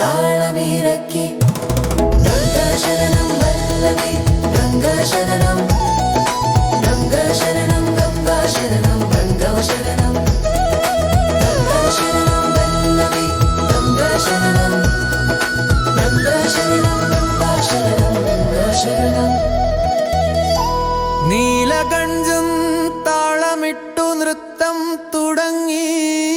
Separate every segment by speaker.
Speaker 1: താളമിറക്കി. ഗംഗാശരണം വല്ലവേ ഗംഗാശരണം. ഗംഗാശരണം ഗംഗാശരണം ഗംഗാശരണം. ഗംഗാശരണം വല്ലവേ ഗംഗാശരണം. ഗംഗാശരണം ഗംഗാശരണം ഗംഗാശരണം.
Speaker 2: താളമിട്ടു നൃത്തം തുടങ്ങി.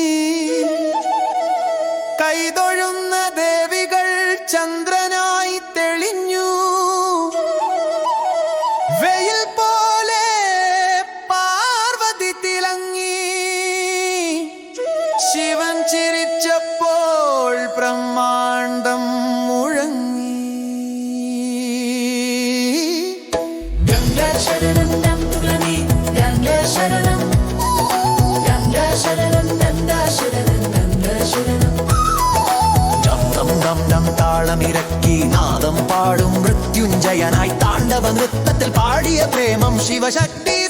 Speaker 1: ഗംഗാശരണം
Speaker 2: നന്ദ നന്ദ നാദം പാടും താണ്ഡവ നൃത്തത്തിൽ പാടിയ പ്രേമം ശിവശക്തി.